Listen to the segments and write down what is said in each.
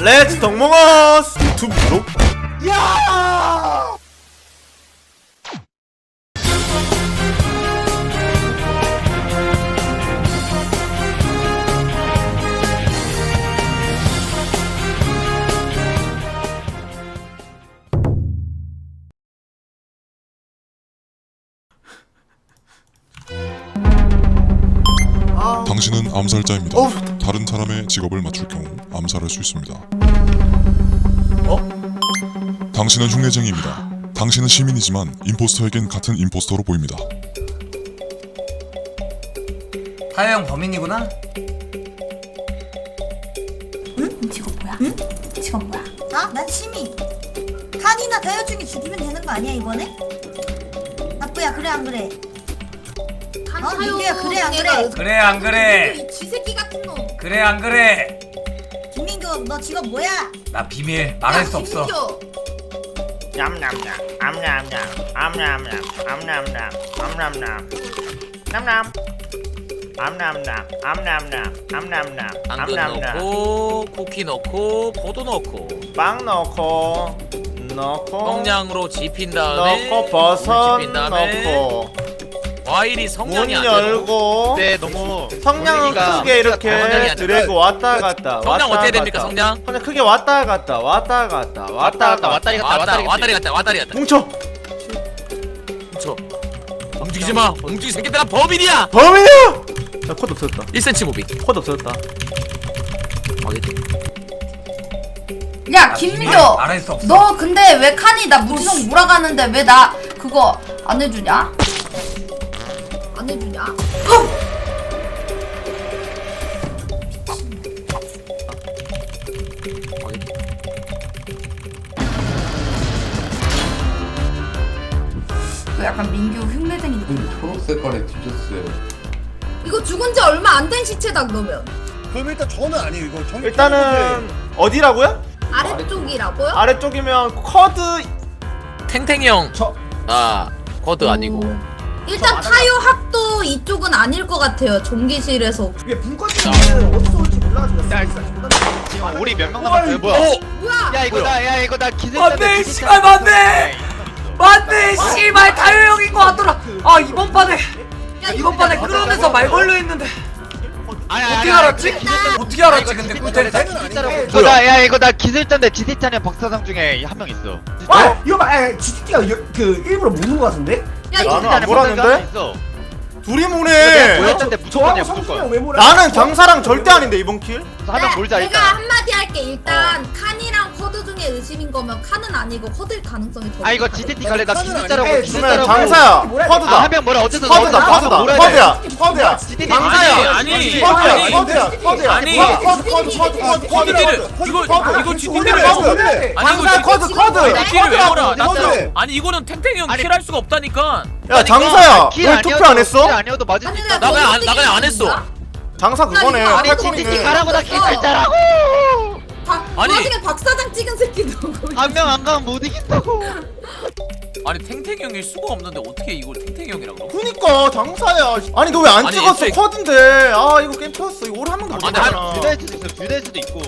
렛츠 덕몽어스 유튜브 구독 당신은 암살자입니다. 어우. 다른 사람의 직업을 맞출 경우 암살할 수 있습니다. 어? 당신은 흉내쟁이입니다. 당신은 시민이지만 임포스터에겐 같은 임포스터로 보입니다. 하영 범인이구나? 직업 뭐야? 직업 뭐야? 아? 난 시민. 칸이나 중에 죽이면 되는 거 아니야 이번에? 나쁘야 그래 안 그래? 어 민규야 그래 안 그래? 그래 안 그래? 이 쥐새끼 같은 놈. 그래 안 그래? 김민규 너 직업 뭐야? 나 비밀 말할 수 없어. 냠냠냠 암냠냠 암냠냠 암냠냠 암냠냠 냠냠 암냠냠 암냠냠 암냠냠 당근 암냠냠 넣고 쿠키 넣고 포도 넣고 빵 넣고 넣고 성냥으로 집힌 다음에 넣고 버섯 집힌 다음에 넣고 과일이 문 성냥이 안 열고 네 너무 성냥은 분위기가 크게 이렇게 드래그 왔다 갔다 성냥 왔다 어떻게 됩니까 갔다. 성냥? 그냥 크게 왔다 갔다 왔다 갔다 왔다 왔다 갔다 왔다리 갔다 왔다 왔다리 왔다리 갔다 왔다리 갔다. 뭉쳐. 뭉쳐. 움직이지 마. 움직이 새끼들아 범인이야! 범인이야! 야 코드 없어졌다. 1cm 무빙. 코드 없어졌다. 알겠지? 야 김민조 없어. 너 근데 왜 칸이 나 무지성 몰아가는데 왜 나 그거 안 해주냐? 안 해주냐? 그 약간 민규 흉내쟁이 느낌 초록색 깔에 뒤졌어요. 이거 죽은 지 얼마 안 된 시체다 그러면 그럼 일단 저는 아니에요 이거 정 일단은 어디라고요? 아래쪽이라고요? 아래쪽이면 커드 탱탱이 형 저- 아, 거드 아니고 일단 타요 학도 이쪽은 아닐 것 같아요 전기실에서. 이게 분권자는 어디서 올지 몰라가지고 야, 지금 우리 몇 명 남았어요? 뭐야? 뭐야? 야 이거 나 야 이거 나 기생 안돼 씨발 안돼 안돼 씨발 다효 형인 거 같더라. 아 이번 판에 야, 이번 판에 끌어내서 말 걸려 했는데 아니 어떻게 알았지? 어떻게 알았지? 근데 꿀테레? 이거 나야 이거 나 기술자인데 지세찬이랑 박사장 중에 한 명 있어. 아 이거 봐 GT가 그 일부러 묻는 거 같은데? 야 이거 나는 안 몰았는데? 둘이 모네. 무조건이야 저하고 무조건? 나는 장사랑 절대 아닌데 이번 킬? 한명 몰자 내가 일단. 한마디 할게. 일단 칸이랑 커드 중에 의심인 거면 칸은 아니고 커드일 가능성이 더 아 이거 높아. GTT 갈래? 나 기술자라고 그러면 기술자라고 장사야 뭐라 커드다. 아한 명 뭐라 어쨌든 너는 커드다. 몰아야 GTT 장사야. 아니, 아니, 커드야 아니. 커드야 커드야. 아니. 커드 커드 커드 커드 커드 GTT를 커드 이거 커드. 이거 커드 GTT를 커드 아니 이거 장사 커드. 커드 GTT를 왜 몰아 나 커드 아니 이거는 탱탱이 형 아니. 킬할 수가 없다니까. 야 장사야. 킬왜 투표 안 했어? 아니어도 맞을 수 아니, 있다. 나 그냥 안- 나 그냥 안 했어. 장사 그거네. 나 아니 팔콘이네. 가라고 나 기술자라고. 박, 아니. 나중에 박 사장 찍은 새끼 누구 한명 안 가면 못 이긴다고 아니 탱탱이 형일 수가 없는데 어떻게 이걸 탱탱이 형이라 그러? 그니까 장사야 아니 너 왜 안 아니, 찍었어 애초에- 커드인데 아 이거 게임 터졌어 이거 오래 한 명도 못 아, 둘다할 수도 있어 할 수도 있고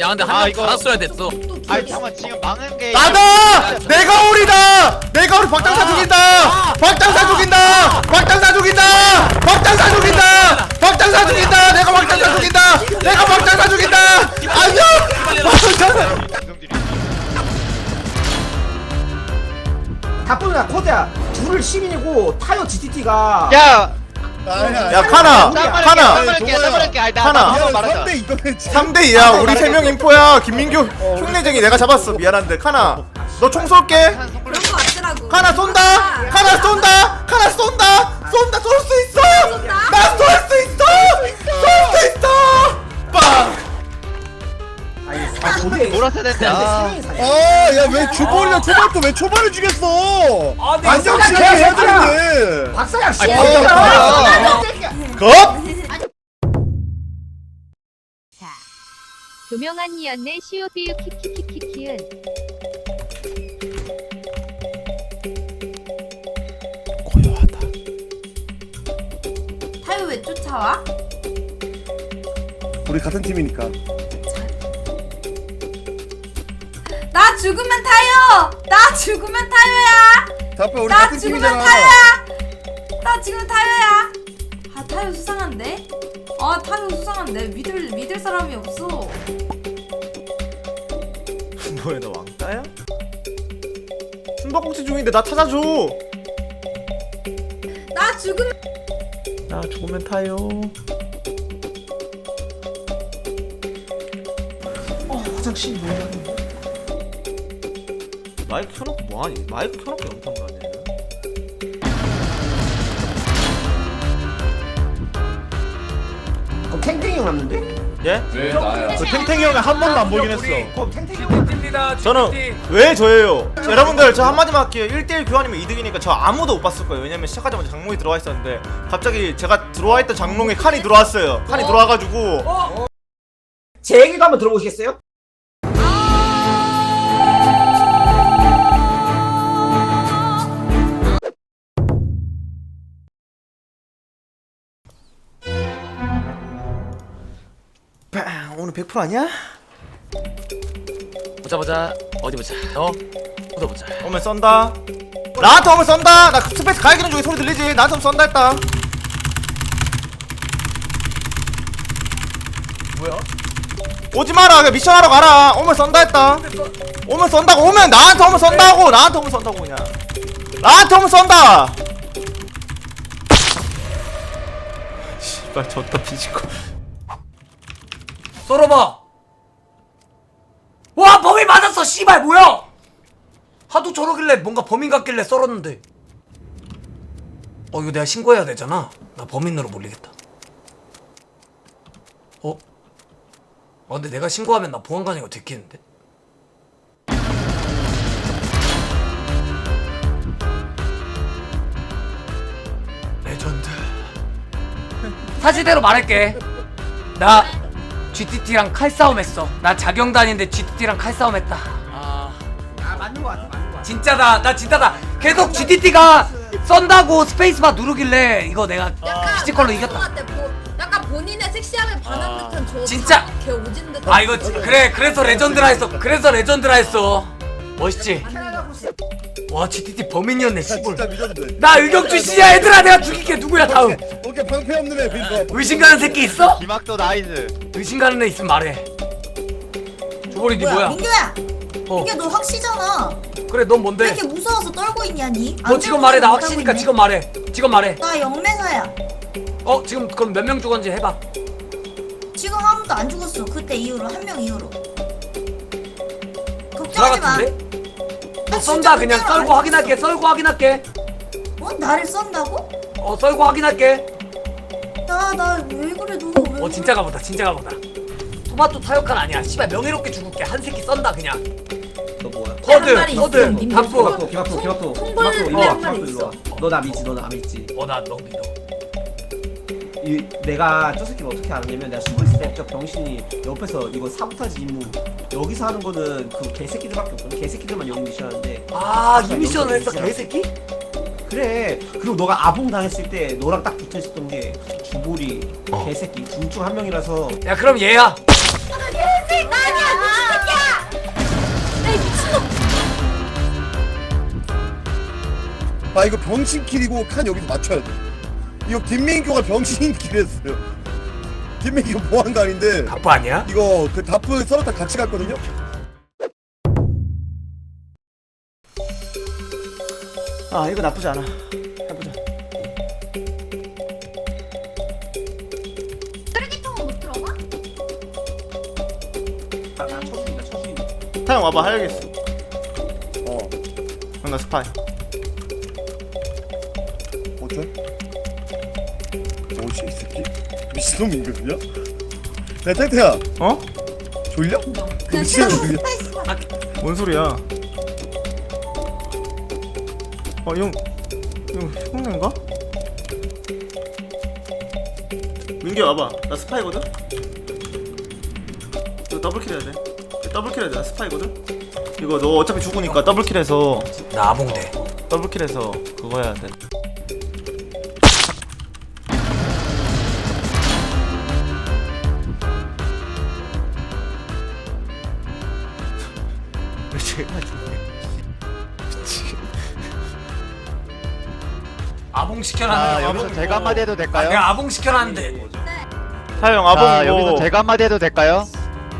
야 근데 아, 한명 이거- 받았어야 됐어 또 아니 기억이 잠깐 지금 망한 게 나다! 내가 우리다! 내가 우리 박장사 죽인다! 박장사 죽인다! 박장사 죽인다! 박장사 죽인다! 박장사 죽인다! 내가 박장사 죽인다! 내가 박장사 죽인다! 안녕! 박장사! 답변이야 코드야 둘을 시민이고 타이어 GTT가 야 야 카나! 쌈말할게 쌈말할게 아니 하나. 나 한번 말하자 3대2야 우리 3명 인포야 김민규 흉내쟁이 내가 잡았어 미안한데 카나 너 총 쏠게 그런 거 같더라고 카나 쏜다! 카나 쏜다! 카나 쏜다! 쏜다! 쏠 수 있어! 나 쏠 수 있어! 쏠 수 있어! 빵! 아 고대 몰았어야 되는데 아. 아야왜 초반에 초반도 왜 초반에 죽였어? 아 근데 안정 이거 시간 해야 되는데. 박사야 씨 급! 조명한이었네. 시오비유 키키키키키은 타요 왜 쫓아와? 우리 같은 팀이니까 죽으면 타요. 나 죽으면 타요야. 다프야 우리 나 같은 죽으면 팀이잖아 타요야. 나 죽으면 타요야. 아 타요 수상한데? 아 타요 수상한데 믿을 믿을 사람이 없어. 뭐야 나 왕따야? 숨바꼭질 중인데 나 찾아줘 나 죽으면 나 죽으면 타요 어 화장실 뭐야 마이크 켜놓고 뭐하니? 마이크 켜놓고 영상 가네 그럼 탱탱이 형 왔는데? 예? 왜 나야. 저 탱탱이 형이 한 번도 안 보긴 했어. 그럼 탱탱이 형. 띠띠다 저는 왜 저예요? 여러분들 저 한마디만 할게요. 1대1 교환이면 이득이니까 저 아무도 못 봤을 거예요. 왜냐면 시작하자마자 장롱이 들어와 있었는데 갑자기 제가 들어와 있던 장롱에 칸이 들어왔어요. 칸이 들어와가지고. 제 얘기도 한번 들어보시겠어요? 100% 아니야? 보자 보자. 어디 보자? 어? 보자 보자. 오면 썬다. 나한테 오면 썬다? 나 스페이스 가야 기는 중에 소리 들리지. 나한테 오면 썬다 했다. 뭐야? 오지 마라. 그냥 미션 하러 가라. 오면 썬다 했다. 오면 썬다고 오면 나한테 오면 썬다고. 나한테 오면 썬다고 그냥. 나한테 오면 썬다. 씨발 졌다 뒤지고 썰어봐. 와 범인 맞았어 씨발 뭐야? 하도 저러길래 뭔가 범인 같길래 썰었는데. 어 이거 내가 신고해야 되잖아. 나 범인으로 몰리겠다. 어? 어 근데 내가 신고하면 나 보안관이가 들키는데. 레전드. 사실대로 말할게. 나 GTT랑 칼싸움 했어. 나 자경단인데 GTT랑 칼싸움 했다. 아 아 맞는 거 같아 맞는 거 같아 진짜다. 나 진짜다. 계속 GTT가 썬다고 스페이스바 누르길래 이거 내가 약간 피지컬로 그런 이겼다. 것 같아. 보- 약간 본인의 섹시함에 반한 듯한 저 진짜. 사- 걔 오진 듯. 아 이거 지- 그래 그래서 레전드라 했어. 그래서 레전드라 했어. 멋있지? 와 GTT 범인이었네 믿었는데 나 의경 출신이야 얘들아 내가 죽일게 누구야 다음. 오케이 방패 없는 애 빌거 의심 가는 새끼 있어? 김학도 나이스 의심 가는 애 있으면 말해. 조보리 니 뭐야? 민규야 어 민규 너 확시잖아 그래 넌 왜 뭔데? 이렇게 무서워서 떨고 있냐 니? 너 지금 말해 나 확실니까 지금 말해. 지금 말해. 나 영매사야 어 지금 그럼 몇 명 죽었는지 해봐. 지금 아무도 안 죽었어 그때 이후로 한 명 이후로 걱정하지 마 같은데? 너 아, 썬다 그냥 썰고 안 확인할게 썰고 확인할게 어? 나를 썬다고? 어 썰고 확인할게 나나왜 그래? 너왜 어 진짜 가 보다 진짜 가 보다. 토마토 타격한 아니야. 씨발 명예롭게 죽을게. 한 새끼 썬다 그냥. 너 뭐야? 커드 한 마리 커드 있어, 답부 김학도 김학도 김학도 통벌 일로 와 마리 김학도 일로 와 너나 믿지 너나 믿지. 어나 너 믿어. 이, 내가 저 새끼를 어떻게 알았냐면 내가 숨어 있을 때저 병신이 옆에서 이거 사보타지 임무. 여기서 하는 거는 그 개새끼들밖에 없거든. 개새끼들만 영미션하는데. 아 이 미션을 했어 개새끼? 그래. 그리고 너가 아봉 당했을 때 너랑 딱 붙어 있었던 게 주보리 개새끼 둘 중 한 명이라서. 야 그럼 얘야. 아 이거 병신 킬이고 칸 여기서 맞춰야 돼. 이거 김민규가 병신 킬 했어요. 김민규 보안관인데 답부 아니야? 이거 그 다프 서로타 같이 갔거든요 아 이거 나쁘지 않아 해보자 쓰레기통은 못 들어가? 나, 나 쳐준다 쳐준다 타영 와봐 하야겠어 어 그럼 나 스파이 어쩔? 뭐지 이 새끼? 미친놈이거든요? 야 탱탱아 어? 졸려? 그 미친놈이야 뭔 소리야 어형 형 흉내인가? 민규 와봐 나 스파이거든? 이거 더블킬 해야 돼 더블킬 해야 돼 나 스파이거든? 이거 너 어차피 죽으니까 더블킬해서 나 아봉돼 더블킬해서 그거 해야 돼 아봉 자 시켜놨는데 여기서 아봉 제가 한마디 해도 아, 될까요? 내가 아봉 시켜놨는데 타영 자 아봉이고 여기서 제가 한마디 해도 될까요?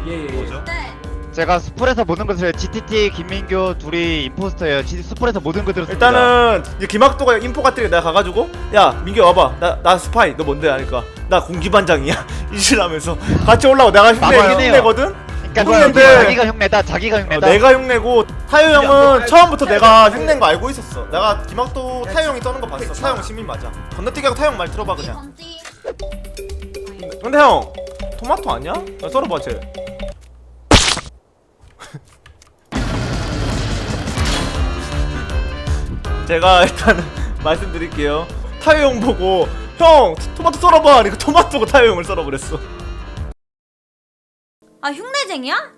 예예 예. 네. 제가 스풀에서 모든 것을 GTT 김민규 둘이 임포스터예요 지- 스풀에서 모든 것들을. 일단은 이제 김학도가 인포 같은 게 내가 가가지고 야 민규 와봐 나 나 스파이 너 뭔데 하니까 나 공기반장이야 이질하면서 같이 올라고 내가 흉내 맞아요. 흉내거든 그러니까 누구였는데? 자기가 흉내다 자기가 어, 흉내다. 내가 흉내고 타요 형은 처음부터 내가 흉내인 거 알고 있었어. 내가 김학도 타요 형이 떠는 거 봤어. 타요 형 시민 맞아. 건너뛰기하고 타요 형 말 들어봐 그냥. 근데 형 토마토 아니야? 야, 썰어봐 쟤. 제가 일단 말씀드릴게요. 타요 형 보고 형 토마토 썰어봐. 그러니까 토마토고 타요 형을 썰어버렸어 아 흉내쟁이야?